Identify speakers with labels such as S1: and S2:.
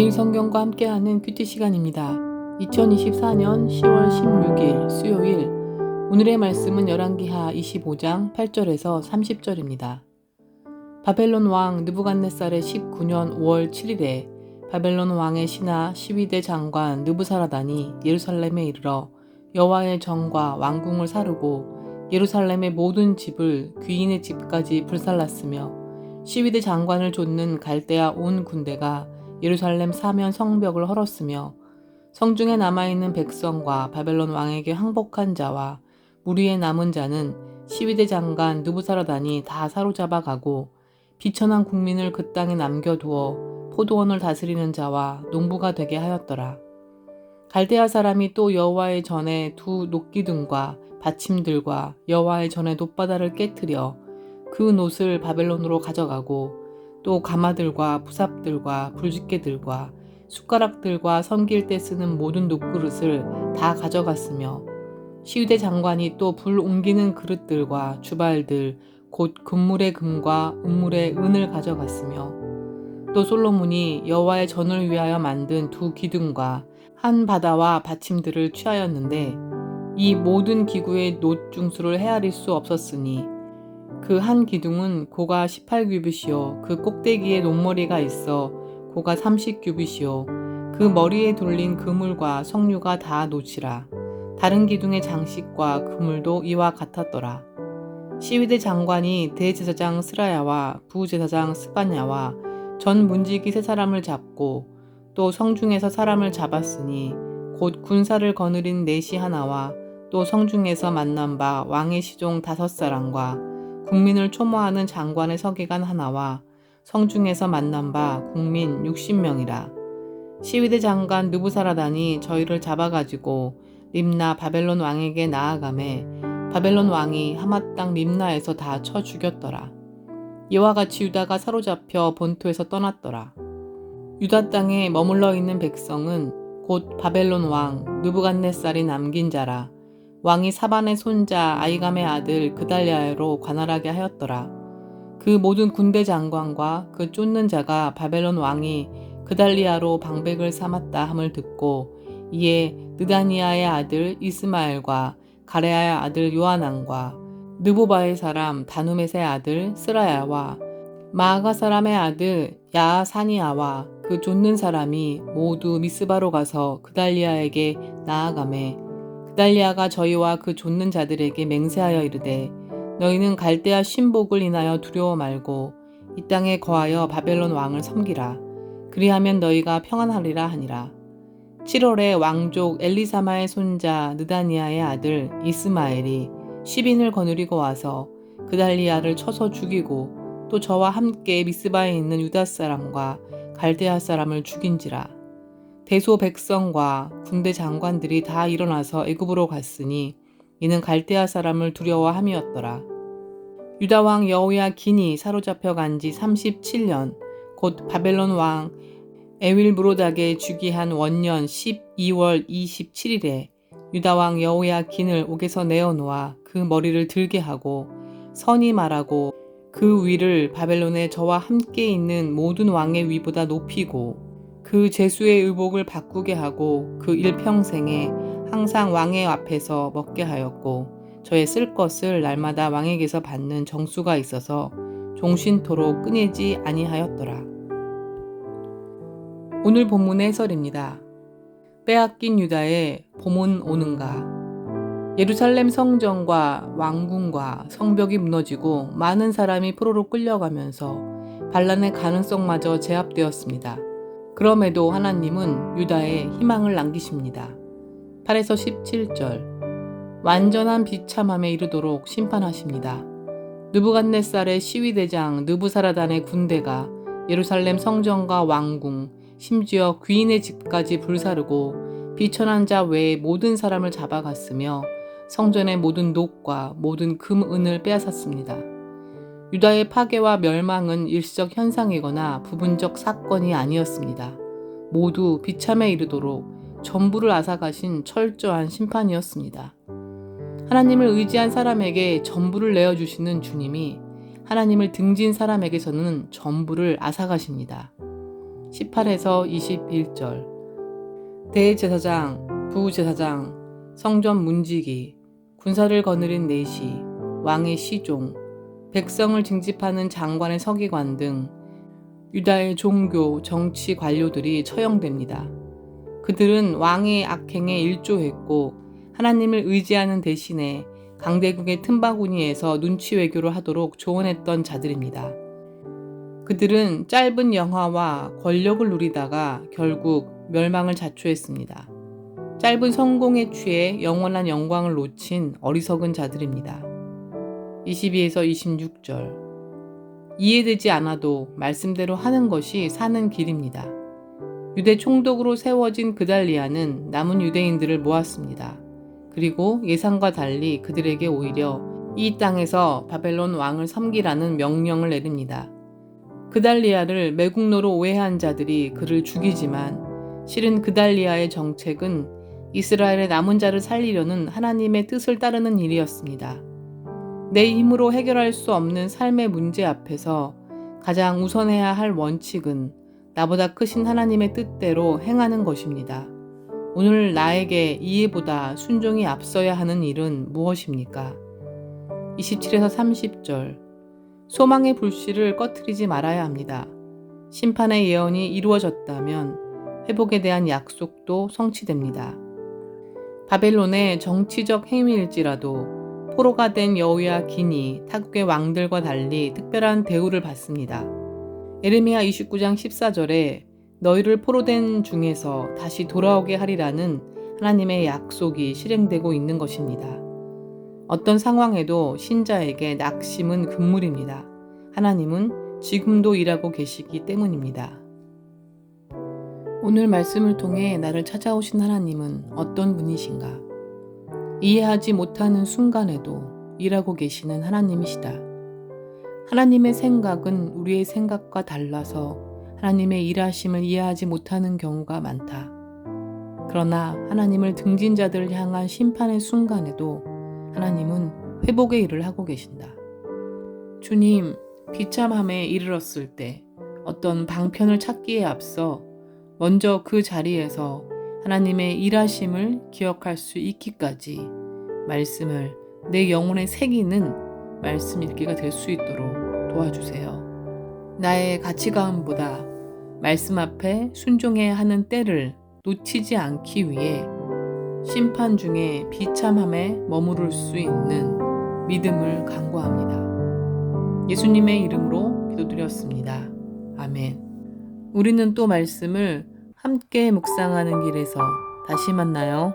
S1: 매일 성경과 함께하는 큐티 시간입니다. 2024년 10월 16일 수요일 오늘의 말씀은 열왕기하 25장 8절에서 30절입니다. 바벨론 왕 느부갓네살의 19년 5월 7일에 바벨론 왕의 신하 12대 장관 느부사라단이 예루살렘에 이르러 여호와의 정과 왕궁을 사르고 예루살렘의 모든 집을 귀인의 집까지 불살랐으며 12대 장관을 좇는 갈대아 온 군대가 예루살렘 사면 성벽을 헐었으며 성중에 남아있는 백성과 바벨론 왕에게 항복한 자와 무리에 남은 자는 12대 장관 누부사라단이 다 사로잡아 가고 비천한 국민을 그 땅에 남겨두어 포도원을 다스리는 자와 농부가 되게 하였더라. 갈대아 사람이 또 여호와의 전에 두 녹기둥과 받침들과 여호와의 전에 놋바다를 깨뜨려 그 놋을 바벨론으로 가져가고 또 가마들과 부삽들과 불집게들과 숟가락들과 섬길 때 쓰는 모든 녹그릇을 다 가져갔으며 시위대 장관이 또 불 옮기는 그릇들과 주발들 곧 금물의 금과 은물의 은을 가져갔으며 또 솔로몬이 여호와의 전을 위하여 만든 두 기둥과 한 바다와 받침들을 취하였는데 이 모든 기구의 노 중수를 헤아릴 수 없었으니 그 한 기둥은 고가 18규빗이요. 그 꼭대기에 녹머리가 있어 고가 30규빗이요. 그 머리에 돌린 그물과 석류가 다 노치라. 다른 기둥의 장식과 그물도 이와 같았더라. 시위대 장관이 대제사장 스라야와 부제사장 스파냐와 전 문지기 세 사람을 잡고 또 성중에서 사람을 잡았으니 곧 군사를 거느린 넷이 하나와 또 성중에서 만난 바 왕의 시종 다섯 사람과 국민을 초모하는 장관의 서기관 하나와 성중에서 만난 바 국민 60명이라. 시위대 장관 느부사라단이 저희를 잡아가지고 림나 바벨론 왕에게 나아가매 바벨론 왕이 하맛 땅 림나에서 다 쳐 죽였더라. 이와 같이 유다가 사로잡혀 본토에서 떠났더라. 유다 땅에 머물러 있는 백성은 곧 바벨론 왕 느부갓네살이 남긴 자라. 왕이 사반의 손자 아이감의 아들 그달리아로 관할하게 하였더라. 그 모든 군대 장관과 그 쫓는 자가 바벨론 왕이 그달리아로 방백을 삼았다 함을 듣고 이에 느다니아의 아들 이스마엘과 가레아의 아들 요하난과 느보바의 사람 다누메의 아들 스라야와 마아가 사람의 아들 야사니아와 그 쫓는 사람이 모두 미스바로 가서 그달리아에게 나아가매 그달리아가 저희와 그 좇는 자들에게 맹세하여 이르되 너희는 갈대아 신복을 인하여 두려워 말고 이 땅에 거하여 바벨론 왕을 섬기라. 그리하면 너희가 평안하리라 하니라. 7월에 왕족 엘리사마의 손자 느다니아의 아들 이스마엘이 10인을 거느리고 와서 그달리아를 쳐서 죽이고 또 저와 함께 미스바에 있는 유다 사람과 갈대아 사람을 죽인지라 대소 백성과 군대 장관들이 다 일어나서 애굽으로 갔으니 이는 갈대아 사람을 두려워함이었더라. 유다 왕 여호야 긴이 사로잡혀 간지 37년 곧 바벨론 왕 에윌 브로닥의 주기한 원년 12월 27일에 유다 왕 여호야 긴을 옥에서 내어놓아 그 머리를 들게 하고 선이 말하고 그 위를 바벨론의 저와 함께 있는 모든 왕의 위보다 높이고 그 제수의 의복을 바꾸게 하고 그 일평생에 항상 왕의 앞에서 먹게 하였고 저의 쓸 것을 날마다 왕에게서 받는 정수가 있어서 종신토록 끊이지 아니하였더라. 오늘 본문의 해설입니다. 빼앗긴 유다의 봄은 오는가? 예루살렘 성전과 왕궁과 성벽이 무너지고 많은 사람이 포로로 끌려가면서 반란의 가능성마저 제압되었습니다. 그럼에도 하나님은 유다에 희망을 남기십니다. 8에서 17절 완전한 비참함에 이르도록 심판하십니다. 느부갓네살의 시위대장 느부사라단의 군대가 예루살렘 성전과 왕궁, 심지어 귀인의 집까지 불사르고 비천한 자 외의 모든 사람을 잡아갔으며 성전의 모든 녹과 모든 금, 은을 빼앗았습니다. 유다의 파괴와 멸망은 일시적 현상이거나 부분적 사건이 아니었습니다. 모두 비참에 이르도록 전부를 앗아가신 철저한 심판이었습니다. 하나님을 의지한 사람에게 전부를 내어주시는 주님이 하나님을 등진 사람에게서는 전부를 앗아가십니다. 18에서 21절 대제사장, 부제사장, 성전 문지기, 군사를 거느린 내시, 왕의 시종, 백성을 징집하는 장관의 서기관 등 유다의 종교, 정치 관료들이 처형됩니다. 그들은 왕의 악행에 일조했고 하나님을 의지하는 대신에 강대국의 틈바구니에서 눈치 외교를 하도록 조언했던 자들입니다. 그들은 짧은 영화와 권력을 누리다가 결국 멸망을 자초했습니다. 짧은 성공에 취해 영원한 영광을 놓친 어리석은 자들입니다. 22에서 26절 이해되지 않아도 말씀대로 하는 것이 사는 길입니다. 유대 총독으로 세워진 그달리아는 남은 유대인들을 모았습니다. 그리고 예상과 달리 그들에게 오히려 이 땅에서 바벨론 왕을 섬기라는 명령을 내립니다. 그달리아를 매국노로 오해한 자들이 그를 죽이지만 실은 그달리아의 정책은 이스라엘의 남은 자를 살리려는 하나님의 뜻을 따르는 일이었습니다. 내 힘으로 해결할 수 없는 삶의 문제 앞에서 가장 우선해야 할 원칙은 나보다 크신 하나님의 뜻대로 행하는 것입니다. 오늘 나에게 이해보다 순종이 앞서야 하는 일은 무엇입니까? 27에서 30절 소망의 불씨를 꺼트리지 말아야 합니다. 심판의 예언이 이루어졌다면 회복에 대한 약속도 성취됩니다. 바벨론의 정치적 행위일지라도 포로가 된 여우야 기니 타국의 왕들과 달리 특별한 대우를 받습니다. 에르미야 29장 14절에 너희를 포로된 중에서 다시 돌아오게 하리라는 하나님의 약속이 실행되고 있는 것입니다. 어떤 상황에도 신자에게 낙심은 금물입니다. 하나님은 지금도 일하고 계시기 때문입니다. 오늘 말씀을 통해 나를 찾아오신 하나님은 어떤 분이신가? 이해하지 못하는 순간에도 일하고 계시는 하나님이시다. 하나님의 생각은 우리의 생각과 달라서 하나님의 일하심을 이해하지 못하는 경우가 많다. 그러나 하나님을 등진 자들을 향한 심판의 순간에도 하나님은 회복의 일을 하고 계신다. 주님, 비참함에 이르렀을 때 어떤 방편을 찾기에 앞서 먼저 그 자리에서 하나님의 일하심을 기억할 수 있기까지 말씀을 내 영혼에 새기는 말씀 읽기가 될 수 있도록 도와주세요. 나의 가치관보다 말씀 앞에 순종해야 하는 때를 놓치지 않기 위해 심판 중에 비참함에 머무를 수 있는 믿음을 간구합니다. 예수님의 이름으로 기도드렸습니다. 아멘. 우리는 또 말씀을 함께 묵상하는 길에서 다시 만나요.